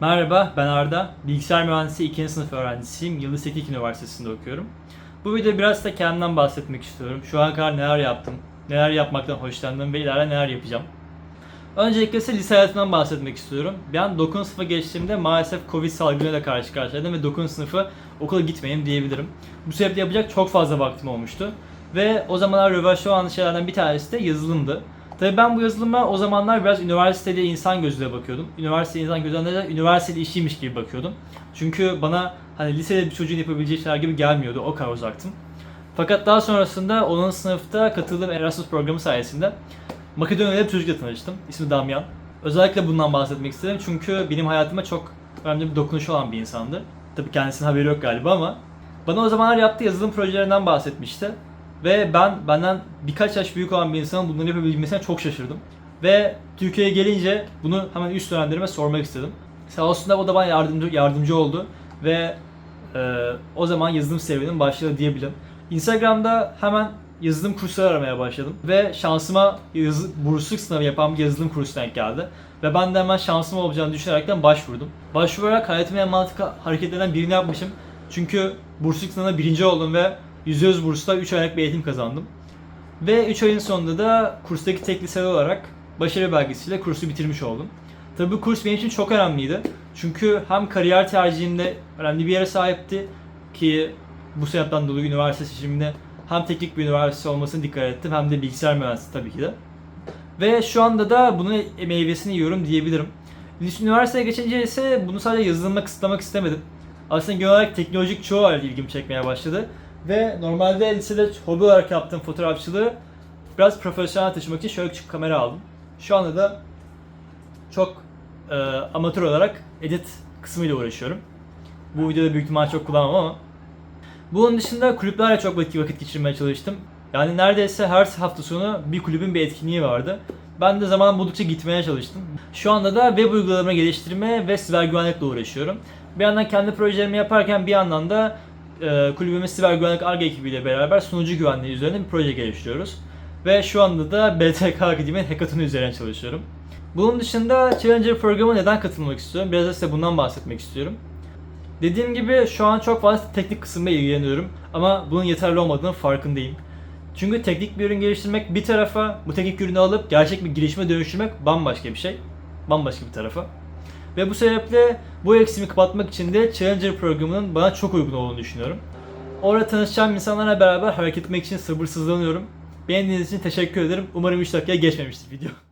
Merhaba, ben Arda. Bilgisayar mühendisi 2. sınıf öğrencisiyim. Yıldız Teknik Üniversitesi'nde okuyorum. Bu videoda biraz da kendimden bahsetmek istiyorum. Şu ana kadar neler yaptım, neler yapmaktan hoşlandım ve ileride neler yapacağım. Öncelikle ise lise hayatımdan bahsetmek istiyorum. Ben 9. sınıfa geçtiğimde maalesef Covid salgınıyla karşı karşıyaydım ve 9. sınıfı okula gitmeyeyim diyebilirim. Bu sebeple yapacak çok fazla vaktim olmuştu. Ve o zamanlar rövaşta olan şeylerden bir tanesi de yazılımdı. Tabii ben bu yazılıma o zamanlar biraz üniversitede insan gözüyle bakıyordum. Üniversite insan gözüyle de üniversitede işiymiş gibi bakıyordum. Çünkü bana hani lisede bir çocuğun yapabileceği şeyler gibi gelmiyordu. O kadar uzaktım. Fakat daha sonrasında 10. sınıfta katıldığım Erasmus programı sayesinde Makedonya'da bir çocukla tanıştım. İsmi Damyan. Özellikle bundan bahsetmek istedim çünkü benim hayatıma çok önemli bir dokunuşu olan bir insandı. Tabii kendisinin haberi yok galiba ama bana o zamanlar yaptığı yazılım projelerinden bahsetmişti. Ve ben benden birkaç yaş büyük olan bir insanın bunları yapabilmesine çok şaşırdım. Ve Türkiye'ye gelince bunu hemen üst dönemlerime sormak istedim. Sağ olsun da o da bana yardımcı, yardımcı oldu. Ve e, o zaman yazılım serüvenim başladı diyebilirim. Instagram'da hemen yazılım kursları aramaya başladım. Ve şansıma yazı, bursluluk sınavı yapan bir yazılım kursu denk geldi. Ve ben de hemen şansım olacağını düşünerekten başvurdum. Başvurarak hayatımın en mantıklı hareketlerinden birini yapmışım. Çünkü bursluluk sınavında birinci oldum ve %100 bursla 3 aylık bir eğitim kazandım. Ve 3 ayın sonunda da kurstaki tek olarak başarı belgesiyle kursu bitirmiş oldum. Tabi bu kurs benim için çok önemliydi. Çünkü hem kariyer tercihimde önemli bir yere sahipti ki bu sebepten dolayı üniversite seçiminde hem teknik bir üniversite olmasını dikkat ettim hem de bilgisayar mühendisliği tabii ki de. Ve şu anda da bunun meyvesini yiyorum diyebilirim. Üniversiteye geçince ise bunu sadece yazılıma kısıtlamak istemedim. Aslında genel olarak teknolojik çoğu ilgimi çekmeye başladı. Ve normalde lisede hobi olarak yaptığım fotoğrafçılığı biraz profesyonel taşımak için şöyle küçük kamera aldım. Şu anda da çok e, amatör olarak edit kısmıyla uğraşıyorum. Bu videoda büyük ihtimal çok kullanmam ama. Bunun dışında kulüplerle çok vakit, vakit geçirmeye çalıştım. Yani neredeyse her hafta sonu bir kulübün bir etkinliği vardı. Ben de zaman buldukça gitmeye çalıştım. Şu anda da web uygulama geliştirme ve siber güvenlikle uğraşıyorum. Bir yandan kendi projelerimi yaparken bir yandan da e, kulübümüz siber güvenlik ARGE ekibiyle beraber sunucu güvenliği üzerine bir proje geliştiriyoruz. Ve şu anda da BTK Akademi'nin hackathonu üzerine çalışıyorum. Bunun dışında Challenger programı neden katılmak istiyorum? Biraz da size bundan bahsetmek istiyorum. Dediğim gibi şu an çok fazla teknik kısımla ilgileniyorum ama bunun yeterli olmadığının farkındayım. Çünkü teknik bir ürün geliştirmek bir tarafa, bu teknik ürünü alıp gerçek bir girişime dönüştürmek bambaşka bir şey. Bambaşka bir tarafa. Ve bu sebeple bu eksimi kapatmak için de Challenger programının bana çok uygun olduğunu düşünüyorum. Orada tanışacağım insanlarla beraber hareket etmek için sabırsızlanıyorum. Beğendiğiniz için teşekkür ederim. Umarım 3 dakikaya geçmemiştir video.